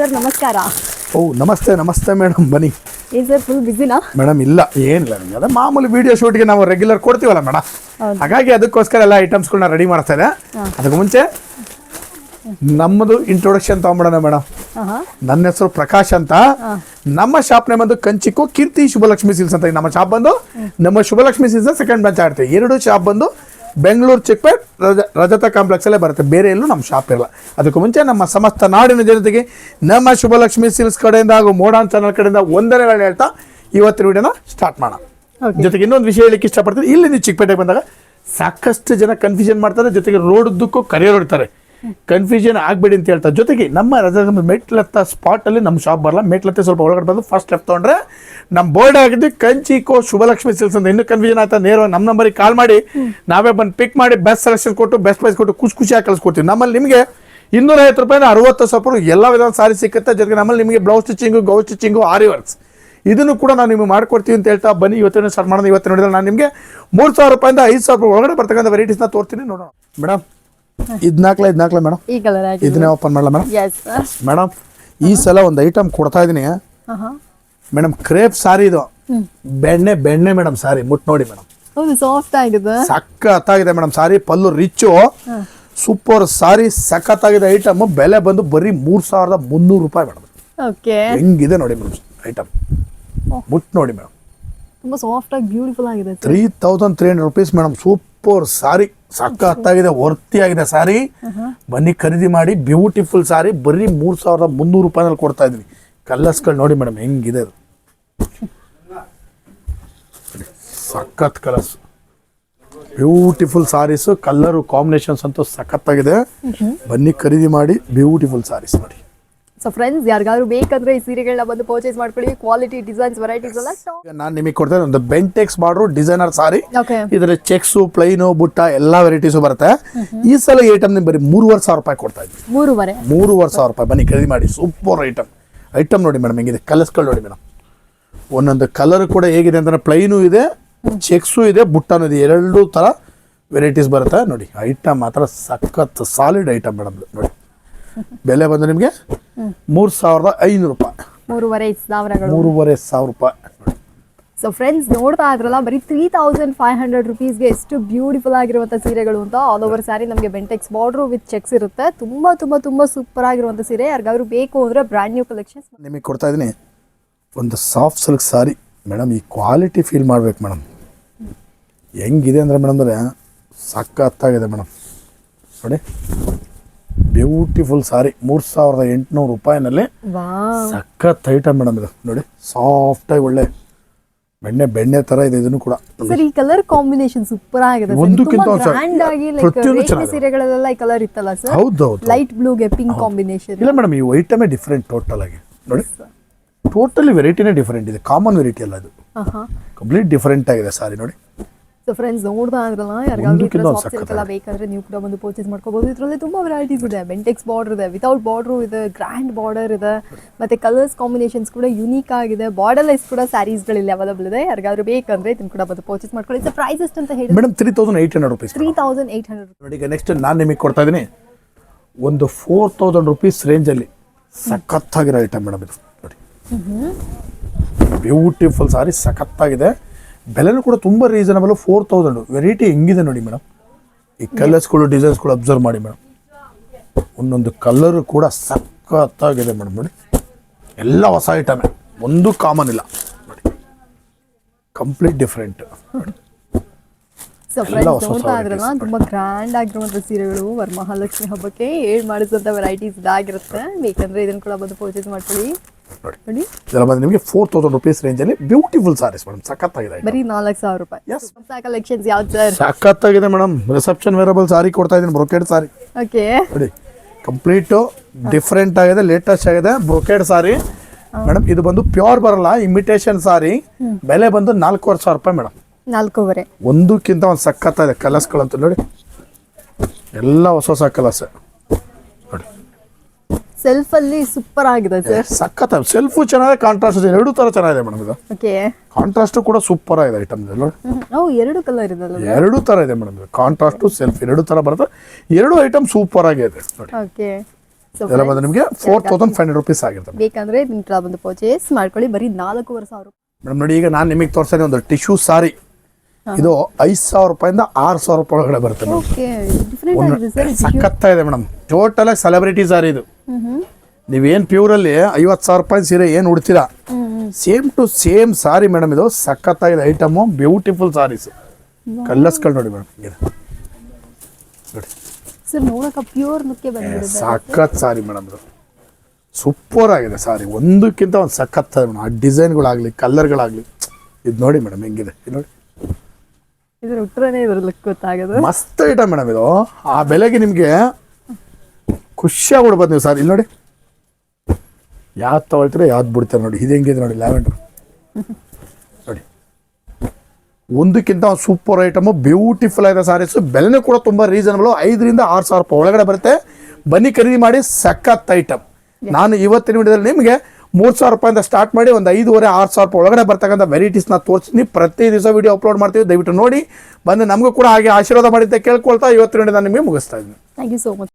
Sir ನಮಸ್ಕಾರ. ಓ ನಮಸ್ತೆ ನಮಸ್ತೆ ಮೇಡಮ್ ಬನ್ನಿ. ಏನ್ ಸರ್ ಫುಲ್ ಬಿಸಿನಾ ಮೇಡಮ್ ಇಲ್ಲ ಏನಿಲ್ಲ ನಿಮಗೆ. ಅದೇ ಮಾಮೂಲಿ ವಿಡಿಯೋ ಶೂಟ್ಗೆ ನಾವು ರೆಗ್ಯುಲರ್ ಕೊಡ್ತೀವಲ್ಲ ಮೇಡಮ್. ಹಾಗಾಗಿ ಅದಕ್ಕೋಸ್ಕರ ಎಲ್ಲ ಐಟಮ್ಸ್ಗಳನ್ನ ರೆಡಿ ಮಾಡ್ತಾ ಇದೆ ಅದಕ್ಕೆ ಮುಂಚೆ ನಮ್ಮದು ಇಂಟ್ರೊಡಕ್ಷನ್ ತಗೊಂಬಿಡೋಣ ಮೇಡಮ್. ನನ್ನ ಹೆಸರು ಪ್ರಕಾಶ್ ಅಂತ. ನಮ್ಮ ಶಾಪ್ ನೇಮ್ ಬಂದು ಕಂಚಿಕು ಕೀರ್ತಿ ಶುಭಲಕ್ಷ್ಮಿ ಸಿಲ್ಸ್ ಅಂತ ನಮ್ಮ ಶಾಪ್ ಬಂದು ನಮ್ಮ ಶುಭಲಕ್ಷ್ಮಿ ಸಿಲ್ಸ್ ಸೆಕೆಂಡ್ ಬ್ರಾಂಚ್ ಆಡ್ತೀವಿ ಎರಡು ಶಾಪ್ ಬಂದು ಬೆಂಗಳೂರು ಚಿಕ್ಕಪೇಟ್ ರಜ ರಜತ ಕಾಂಪ್ಲೆಕ್ಸಲ್ಲೇ ಬರುತ್ತೆ. ಬೇರೆ ಎಲ್ಲೂ ನಮ್ಮ ಶಾಪ್ ಇರಲ್ಲ. ಅದಕ್ಕೂ ಮುಂಚೆ ನಮ್ಮ ಸಮಸ್ತ ನಾಡಿನ ಜನತೆಗೆ ನಮ್ಮ ಶುಭಲಕ್ಷ್ಮಿ ಸಿಲ್ಸ್ ಕಡೆಯಿಂದ ಹಾಗೂ ಮೋಡಾನ್ ಚಾನಲ್ ಕಡೆಯಿಂದ ವಂದನೆಗಳನ್ನ ಹೇಳ್ತಾ ಇವತ್ತಿನ ವಿಡಿಯೋನ ಸ್ಟಾರ್ಟ್ ಮಾಡೋಣ. ಜೊತೆಗೆ ಇನ್ನೊಂದು ವಿಷಯ ಹೇಳಿಕ್ಕೆ ಇಷ್ಟಪಡ್ತೀನಿ. ಇಲ್ಲಿ ನೀವು ಚಿಕ್ಕಪೇಟೆಗೆ ಬಂದಾಗ ಸಾಕಷ್ಟು ಜನ ಕನ್ಫ್ಯೂಷನ್ ಮಾಡ್ತಾರೆ. ಜೊತೆಗೆ ರೋಡ್ದಕ್ಕೂ ಕರಿಯರ್ ಹೊಡ್ತಾರೆ. ಕನ್ಫ್ಯೂಷನ್ ಆಗಬೇಡಿ ಅಂತ ಹೇಳ್ತಾರೆ. ಜೊತೆಗೆ ನಮ್ಮ ರಜಾ ಮೆಟ್ಲತ್ತ ಸ್ಪಾಟಲ್ಲಿ ನಮ್ಮ ಶಾಪ್ ಬರಲ್ಲ ಮೆಟ್ಲತ್ತೆ ಸ್ವಲ್ಪ ಒಳಗಡೆ ಬಂದು ಫಸ್ಟ್ ಲೆಫ್ಟ್ ತೊಗೊಂಡ್ರೆ ನಮ್ಮ ಬೋರ್ಡ್ ಆಗಿದ್ದು ಕಂಚಿಕೋ ಶುಭಲಕ್ಷ್ಮಿ ಸಿಲ್ಸ್ ಅಂತ. ಇನ್ನೂ ಕನ್ಫ್ಯೂಷನ್ ಆಯ್ತಾ? ನೇರವಾಗಿ ನಮ್ಮ ನಂಬರಿಗೆ ಕಾಲ್ ಮಾಡಿ. ನಾವೇ ಬಂದು ಪಿಕ್ ಮಾಡಿ ಬೆಸ್ಟ್ ಸೆಲೆಕ್ಷನ್ ಕೊಟ್ಟು ಬೆಸ್ಟ್ ಪ್ರೈಸ್ ಕೊಟ್ಟು ಖುಷಿ ಖುಷಿಯಾಗಿ ಕಳಿಸ್ಕೊಡ್ತೀವಿ. ನಮ್ಮಲ್ಲಿ ನಿಮಗೆ ಇನ್ನೂರೈವತ್ತು ರೂಪಾಯಿನ ಅರವತ್ತು ಸಾವಿರ ಎಲ್ಲ ವಿಧದ ಸಾರಿ ಸಿಕ್ಕುತ್ತೆ. ಜೊತೆಗೆ ನಮ್ಮಲ್ಲಿ ನಿಮಗೆ blouse stitching gown stitching aari works ಇದನ್ನು ಕೂಡ ನಾವು ನಿಮಗೆ ಮಾಡ್ಕೊಡ್ತೀವಿ ಅಂತ ಹೇಳ್ತಾ ಬನ್ನಿ. ಇವತ್ತಿನ ಸ್ಟಾರ್ಟ್ ಮಾಡೋದು? ಇವತ್ತು ನೋಡಿದ್ರೆ ನಾನು ನಿಮಗೆ ಮೂರು ಸಾವಿರ ರೂಪಾಯಿಂದ ಐದು ಸಾವಿರ ರೂಪಾಯಿ ಒಳಗಡೆ ಬರ್ತಕ್ಕಂಥ ವೆರೈಟೀಸ್ನ ತೋರ್ತೀನಿ. ನೋಡೋಣ. ಮೇಡಮ್ ಇದ್ನಾಕ್ಲ ಇದ್ನಾಕ್ಲ ಮೇಡಮ್. ಈ ಕಲರ್ ಆಗಿದೆ ಇದನ್ನೇ ಓಪನ್ ಮಾಡಲ ಮೇಡಮ್? ಎಸ್ ಸರ್ ಮೇಡಮ್ ಈ ಸಲ ಒಂದು ಐಟಮ್ ಕೊಡ್ತಾ ಇದ್ದೀನಿ ಆಹಾ. ಮೇಡಮ್ ಕ್ರೇಪ್ ಸಾರಿ ಇದು. ಬೆಣ್ಣೆ ಬೆಣ್ಣೆ ಮೇಡಮ್ ಸಾರಿ ಮುಟ್ ನೋಡಿ ಮೇಡಮ್. ಹೌದು ಸಾಫ್ಟ್ ಆಗಿದೆ. ಸಖತ್ತಾಗಿದೆ madam sari pallu rich. Super sari ಸಖತ್ತಾಗಿದೆ ಐಟಮ್ ಬೆಲೆ ಬಂದು ಬರೀ ಮೂರ್ ಸಾವಿರದ ಮುನ್ನೂರು ರೂಪಾಯಿ ಮೇಡಮ್. ಓಕೆ. ಹೆಂಗಿದೆ ನೋಡಿ ಮೇಡಮ್ ಐಟಮ್ ಮುಟ್ ನೋಡಿ ಮೇಡಮ್. ತುಂಬಾ ಸಾಫ್ಟ್ ಆಗಿ ಬ್ಯೂಟಿಫುಲ್ ಆಗಿದೆ three thousand three hundred rupees madam super sari ಸಖತ್ತಾಗಿದೆ ವರ್ತಿಯಾಗಿದೆ ಸಾರಿ. ಬನ್ನಿ ಖರೀದಿ ಮಾಡಿ ಬ್ಯೂಟಿಫುಲ್ ಸಾರಿ ಬರೀ ಮೂರು ಸಾವಿರದ ಮುನ್ನೂರು ರೂಪಾಯಿನಲ್ಲಿ ಕೊಡ್ತಾ ಇದ್ವಿ ಕಲರ್ಸ್ಗಳು ನೋಡಿ ಮೇಡಮ್ ಹೆಂಗಿದೆ ಅದು. ಸಖತ್ colours. Beautiful saris colour combinations ಅಂತೂ ಸಖತ್ತಾಗಿದೆ. ಬನ್ನಿ ಖರೀದಿ ಮಾಡಿ ಬ್ಯೂಟಿಫುಲ್ ಸಾರೀಸ್ ನೋಡಿ. ಸೊ ಫ್ರೆಂಡ್ಸ್ ಯಾರಿಗಾದ್ರು ಬೇಕಂದ್ರೆ ಈ ಸೀರೆಗಳನ್ನ ಬಂದು ಪರ್ಚೇಸ್ ಮಾಡ್ಕೊಳ್ಳಿ. ಕ್ವಾಲಿಟಿ ಡಿಸೈನ್ಸ್ ವೆರೈಟೀಸ್ ಎಲ್ಲ ನಾನು ನಿಮಗೆ ಕೊಡ್ತೇನೆ ಒಂದು ಬೆಂಟೆಕ್ಸ್ ಮಾಡ್ರು ಡಿಸೈನರ್ ಸಾರಿ ಇದ್ರ ಇದರ ಚೆಕ್ಸು ಪ್ಲೈನು ಬುಟ್ಟ ಎಲ್ಲ ವೆರೈಟೀಸು ಬರುತ್ತೆ. ಈ ಸಲ ಐಟಮ್ ನಿಮ್ಗೆ ಬರೀ ಮೂರುವರೆ ಸಾವಿರ ರೂಪಾಯಿ ಕೊಡ್ತಾ ಇದ್ದೀವಿ ಮೂರುವರೆ? ಮೂರುವರೆ ಸಾವಿರ ರೂಪಾಯಿ. ಬನ್ನಿ ಖರೀದಿ ಮಾಡಿ. ಸೂಪರ್ ಐಟಮ್ ಐಟಮ್ ನೋಡಿ ಮೇಡಮ್ ಹೆಂಗಿದೆ. ಕಲರ್ಸ್ಗಳು ನೋಡಿ ಮೇಡಮ್ ಒಂದೊಂದು ಕಲರ್ ಕೂಡ ಹೇಗಿದೆ ಅಂತಂದ್ರೆ ಪ್ಲೈನು ಇದೆ ಚೆಕ್ಸು ಇದೆ ಬುಟ್ಟನೂ ಇದೆ. ಎರಡು ಥರ ವೆರೈಟೀಸ್ ಬರುತ್ತೆ. ನೋಡಿ ಐಟಮ್ ಮಾತ್ರ ಸಖತ್ ಸಾಲಿಡ್ ಐಟಮ್ ಮೇಡಮ್ ನೋಡಿ. ಬೆಲೆ ಬಂದು ನಿಮಗೆ? ಮೂರು ಸಾವಿರದ ಐನೂರು ರೂಪಾಯಿ. ಮೂರುವರೆ ಸಾವಿರಗಳು. ಮೂರುವರೆ ಸಾವಿರ ರೂಪಾಯಿ. ಸೊ ಫ್ರೆಂಡ್ಸ್ ನೋಡ್ತಾ ಇದ್ರಲ್ಲ ಬರೀ ತ್ರೀ ತೌಸಂಡ್ ಫೈವ್ ಹಂಡ್ರೆಡ್ ರುಪೀಸ್ಗೆ ಎಷ್ಟು ಬ್ಯೂಟಿಫುಲ್ ಆಗಿರುವಂಥ ಸೀರೆಗಳು ಅಂತ ಆಲ್ ಓವರ್ ಸ್ಯಾರಿ ನಮಗೆ ಬೆಂಟೆಕ್ಸ್ ಬಾರ್ಡ್ರು ವಿತ್ ಚೆಕ್ಸ್ ಇರುತ್ತೆ. ತುಂಬ ತುಂಬ ತುಂಬ ಸೂಪರ್ ಆಗಿರುವಂಥ ಸೀರೆ. ಯಾರಿಗಾದ್ರು ಬೇಕು ಅಂದರೆ ಬ್ರ್ಯಾಂಡ್ ನ್ಯೂ ಕಲೆಕ್ಷನ್ಸ್ ನಿಮಗೆ ಕೊಡ್ತಾ ಇದ್ದೀನಿ. ಒಂದು ಸಾಫ್ಟ್ ಸಿಲ್ಕ್ ಸಾರಿ ಮೇಡಮ್ ಈ ಕ್ವಾಲಿಟಿ ಫೀಲ್ ಮಾಡ್ಬೇಕು ಮೇಡಮ್ ಹೆಂಗಿದೆ ಅಂದರೆ ಮೇಡಮ್ ಅಂದರೆ ಸಖತ್ತಾಗಿದೆ ಮೇಡಮ್ ನೋಡಿ. ಬ್ಯೂಟಿಫುಲ್ ಸಾರಿ ಮೂರು ಸಾವಿರದ ಎಂಟುನೂರು ರೂಪಾಯಿನಲ್ಲಿ ಸಖತ್ ಐಟಮ್ ಮೇಡಮ್ ಇದು. ನೋಡಿ ಸಾಫ್ಟಾಗಿ ಒಳ್ಳೆ ಬೆಣ್ಣೆ ಬೆಣ್ಣೆ ತರ ಇದೆ ಇದನ್ನು ಕೂಡ. ಸರ್ ಈ ಕಲರ್ ಕಾಂಬಿನೇಷನ್ ಸೂಪರ್ ಆಗಿದೆ. ಒಂದಕ್ಕಿಂತ ಗ್ರ್ಯಾಂಡ್ ಆಗಿ ಲೈಕ್ ರೇಷ್ಮೆ. ಸೀರೆಗಳಲ್ಲೆಲ್ಲ ಈ ಕಲರ್ ಇತ್ತಲ್ಲ ಸರ್? ಹೌದು ಹೌದು ಲೈಟ್ ಬ್ಲೂಗೆ ಪಿಂಕ್ ಕಾಂಬಿನೇಷನ್ ಇಲ್ಲ ಮೇಡಮ್ ಈ ಐಟಮೇ ಡಿಫ್ರೆಂಟ್ ಟೋಟಲ್ ಆಗಿ. ನೋಡಿ ಟೋಟಲಿ ವೆರೈಟಿನೇ ಡಿಫ್ರೆಂಟ್ ಇದೆ. ಕಾಮನ್ ವೆರೈಟಿ ಅಲ್ಲ ಅದು ಕಂಪ್ಲೀಟ್ ಡಿಫರೆಂಟ್ ಆಗಿದೆ ಸಾರಿ ನೋಡಿ. ಸೊ ಫ್ರೆಂಡ್ಸ್ ನೋಡ್ತಾ ಇದ್ರಲ್ಲ ಯಾರಿಗಾದ್ರೂ ಈ ಥರ ಸಾಫ್ಟ್ ಸಿಲ್ಕ್ ಎಲ್ಲ ಬೇಕಾದ್ರೆ ನೀವು ಕೂಡ ಬಂದು ಪರ್ಚೇಸ್ ಮಾಡ್ಕೋಬಹುದು ಇದರಲ್ಲಿ ತುಂಬಾ ವೆರೈಟೀಸ್ ಇದೆ. ಬೆಂಟೆಕ್ಸ್ ಬಾರ್ಡರ್ ಇದೆ ವಿತೌಟ್ ಬಾರ್ಡ್ರು ಇದೆ ಗ್ರ್ಯಾಂಡ್ ಬಾರ್ಡರ್ ಇದೆ ಮತ್ತೆ ಕಲರ್ಸ್ ಕಾಂಬಿನೇಷನ್ಸ್ ಕೂಡ ಯುನೀಕ್ ಆಗಿದೆ. ಬಾರ್ಡರ್ಲೆಸ್ ಕೂಡ ಸ್ಯಾರೀಸ್ಗಳಲ್ಲಿ ಅವೈಲಬಲ್ ಇದೆ. ಯಾರಿಗಾದ್ರೂ ಬೇಕಂದ್ರೆ ಇದನ್ನ ಕೂಡ ಬಂದು ಪರ್ಚೇಸ್ ಮಾಡ್ಕೊಳ್ಳಿ. ಸೊ ಪ್ರೈಸ್ ಎಷ್ಟು ಅಂತ ಹೇಳಿ madam three thousand eight hundred rupees three thousand eight hundred ನೋಡಿ ಈಗ ನೆಕ್ಸ್ಟ್ ನಾನು ನಿಮಗೆ ಕೊಡ್ತಾ ಇದ್ದೀನಿ. ಒಂದು ಫೋರ್ ತೌಸಂಡ್ ರುಪೀಸ್ ರೇಂಜಲ್ಲಿ ಸಖತ್ತಾಗಿರೋ ಐಟಮ್ ಮೇಡಮ್ ಇದು. ನೋಡಿ. ಬ್ಯೂಟಿಫುಲ್ ಸಾರಿ ಸಖತ್ತಾಗಿದೆ. ಬೆಲೆನೂ ಕೂಡ ತುಂಬ ರೀಸನಬಲ್ ಫೋರ್ ತೌಸಂಡ್ ವೆರೈಟಿ ಹೆಂಗಿದೆ ನೋಡಿ ಮೇಡಮ್ ಈ ಕಲರ್ಸ್ಗಳು ಡಿಸೈನ್ಸ್ಗಳು ಅಬ್ಸರ್ವ್ ಮಾಡಿ ಮೇಡಮ್ ಒಂದೊಂದು ಕಲರ್ ಕೂಡ ಸಖತ್ತಾಗಿದೆ ಮೇಡಮ್ ನೋಡಿ. ಎಲ್ಲ ಹೊಸ ಐಟಮೇ ಒಂದು ಕಾಮನ್ ಇಲ್ಲ. ನೋಡಿ. ಕಂಪ್ಲೀಟ್ ಡಿಫ್ರೆಂಟ್ ತುಂಬಾ ಗ್ರ್ಯಾಂಡ್ ಆಗಿರುವಂಥ ಸೀರೆಗಳು ವರಮಹಾಲಕ್ಷ್ಮಿ ಹಬ್ಬಕ್ಕೆ ಏಡ್ ಮಾಡಿಸುವಂಥ ವೆರೈಟೀಸ್ ಇದಾಗಿರುತ್ತೆ. ಬೇಕಂದ್ರೆ ಇದನ್ನ ಕೂಡ ಬಂದು ಪರ್ಚೇಸ್ ಮಾಡ್ಕೊಳ್ಳಿ. ನೋಡಿ. ನೋಡಿ. ಇದೆಲ್ಲ ಬಂದು ನಿಮಗೆ ಫೋರ್ ತೌಸಂಡ್ ರುಪೀಸ್ ರೇಂಜಲ್ಲಿ ಬ್ಯೂಟಿಫುಲ್ ಸಾರೀಸ್ ಮೇಡಮ್ ಸಖತ್ತಾಗಿದೆ. ಬರೀ ನಾಲ್ಕು ಸಾವಿರ ರೂಪಾಯಿ. ಹೊಸ ಕಲೆಕ್ಷನ್ಸ್ ಯಾವ್ದು ಸರ್ ಸಖತ್ತಾಗಿದೆ ಮೇಡಮ್ ರಿಸೆಪ್ಷನ್ ವೇರಬಲ್ ಸಾರಿ ಕೊಡ್ತಾ ಇದ್ದೀನಿ ಬ್ರೊಕೇಡ್ ಸಾರಿ ಓಕೆ ನೋಡಿ ಕಂಪ್ಲೀಟು ಡಿಫ್ರೆಂಟ್ ಆಗಿದೆ ಲೇಟೆಸ್ಟ್ ಆಗಿದೆ ಬ್ರೊಕೇಡ್ ಸಾರಿ ಮೇಡಮ್ ಇದು ಬಂದು ಪ್ಯೂರ್ ಬರಲ್ಲ ಇಮಿಟೇಷನ್ ಸಾರಿ ಬೆಲೆ ಬಂದು ನಾಲ್ಕೂವರೆ ಸಾವಿರ ರೂಪಾಯಿ ಮೇಡಮ್ ನಾಲ್ಕೂವರೆ. ಒಂದಕ್ಕಿಂತ ಒಂದು ಸಖತ್ತಾಗಿದೆ ಕಲರ್ಸ್ಗಳಂತೂ ನೋಡಿ. ಎಲ್ಲ ಹೊಸ ಹೊಸ ಕಲರ್ಸ್ ನೋಡಿ. ಸೆಲ್ಫ್ ಅಲ್ಲಿ ಸೂಪರ್ ಆಗಿದೆ ಸರ್. ಸಖತ್ ಸೆಲ್ಫ್ ಚೆನ್ನಾಗಿದೆ ಕಾಂಟ್ರಾಸ್ಟ್ ಎರಡು ತರ ಚೆನ್ನಾಗಿದೆ ಮೇಡಮ್ ಇದು. ಓಕೆ ಕಾಂಟ್ರಾಸ್ಟ್ ಕೂಡ ಸೂಪರ್ ಆಗಿದೆ ಐಟಮ್ ನೋಡಿ ಅವು ಎರಡು ಕಲರ್ ಇದೆ ಎರಡು ತರ ಇದೆ ಮೇಡಮ್ ಕಾಂಟ್ರಾಸ್ಟ್ ಸೆಲ್ಫ್ ಎರಡು ತರ ಬರುತ್ತೆ. ಎರಡು ಐಟಮ್ ಸೂಪರ್ ಆಗಿದೆ ನೋಡಿ. ಓಕೆ ಎಲ್ಲ ಬಂದು ನಿಮಗೆ four thousand five hundred rupees ಆಗಿರ್ತದೆ ಬೇಕಂದ್ರೆ ನಿಂತ್ರ ಬಂದು ಪರ್ಚೇಸ್ ಮಾಡ್ಕೊಳ್ಳಿ. ಬರೀ ನಾಲ್ಕೂವರೆ ಸಾವಿರ ಮೇಡಮ್ ನೋಡಿ ಈಗ ನಾನು ನಿಮಗೆ ತೋರಿಸ್ತೇನೆ ಒಂದು ಟಿಶ್ಯೂ ಸಾರಿ ಇದು ಐದು ಸಾವಿರ ರೂಪಾಯಿಂದ ಆರು ಸಾವಿರ ರೂಪಾಯಿ ಒಳಗಡೆ ಬರುತ್ತೆ ಮೇಡಮ್ ಓಕೆ ಡಿಫರೆಂಟ್ ಆಗಿದೆ ಸರ್ ಸಖತ್ತ ಇದೆ ಮೇಡಮ್ ಟೋಟಲ್ ಆಗಿ ಸೆಲೆಬ್ರಿಟಿ ಸಾರಿ ಇದು. ನೀವೇನು ಪ್ಯೂರಲ್ಲಿ ಐವತ್ತು ಸಾವಿರ ರೂಪಾಯಿ ಸೀರೆ ಏನು ಉಡ್ತೀರಾ? Same to same sari madam ಇದು. ಸಖತ್ತಾಗಿದೆ ಐಟಮು. ಬ್ಯೂಟಿಫುಲ್ ಸಾರೀಸ್ ಕಲ್ಲರ್ಸ್ಗಳು ನೋಡಿ ಮೇಡಮ್ ಹಿಂಗಿದೆ ನೋಡಿ. ಸಖತ್ ಸಾರಿ ಮೇಡಮ್ ಇದು. ಸೂಪರ್ ಆಗಿದೆ ಸಾರಿ. ಒಂದಕ್ಕಿಂತ ಒಂದು ಸಖತ್ ಮೇಡಮ್ ಆ ಡಿಸೈನ್ಗಳಾಗಲಿ ಕಲರ್ಗಳಾಗಲಿ ಇದು ನೋಡಿ ಮೇಡಮ್ ಹೆಂಗಿದೆ. ಇದು ನೋಡಿ. ಮಸ್ತ್ ಐಟಮ್ ಮೇಡಮ್ ಇದು. ಆ ಬೆಲೆಗೆ ನಿಮಗೆ ಖುಷಿಯಾಗಿ ಬಿಡ್ಬೋದು ನೀವು ಸರ್. ಇಲ್ಲಿ ನೋಡಿ. ಯಾವ್ದು ತೊಗೊಳ್ತೀರ ಯಾವ್ದು ಬಿಡ್ತಾರೆ ನೋಡಿ. ಇದು ಹೆಂಗಿದೆ ನೋಡಿ ಲ್ಯಾವೆಂಡ್ರ್. ನೋಡಿ. ಒಂದಕ್ಕಿಂತ ಒಂದು ಸೂಪರ್ ಐಟಮು ಬ್ಯೂಟಿಫುಲ್ ಆಗಿದೆ ಸಾರೀಸು ಬೆಲೆನೂ ಕೂಡ ತುಂಬ ರೀಸನಬಲು ಐದರಿಂದ ಆರು ಸಾವಿರ ರೂಪಾಯಿ ಒಳಗಡೆ ಬರುತ್ತೆ. ಬನ್ನಿ ಖರೀದಿ ಮಾಡಿ ಸಖತ್ ಐಟಮ್ ನಾನು ಇವತ್ತಿನ ವಿಡಿಯೋದಲ್ಲಿ ನಿಮಗೆ ಮೂರು ಸಾವಿರ ರೂಪಾಯಿಂದ ಸ್ಟಾರ್ಟ್ ಮಾಡಿ ಒಂದು ಐದೂವರೆ ಆರು ಸಾವಿರ ರೂಪಾಯಿ ಒಳಗಡೆ ಬರ್ತಕ್ಕಂಥ ವೆರೈಟೀಸ್ನ ತೋರಿಸ್ತೀನಿ. ಪ್ರತಿ ದಿವಸ ವಿಡಿಯೋ ಅಪ್ಲೋಡ್ ಮಾಡ್ತೀವಿ. ದಯವಿಟ್ಟು ನೋಡಿ. ಬಂದು ನಮಗೂ ಕೂಡ ಹಾಗೆ ಆಶೀರ್ವಾದ ಮಾಡಿದ್ದೆ ಕೇಳ್ಕೊಳ್ತಾ ಇವತ್ತಿನ ವಿಡಿಯೋ ನಾನು ನಿಮಗೆ ಮುಗಿಸ್ತಾ ಇದ್ದೀನಿ. Thank you so much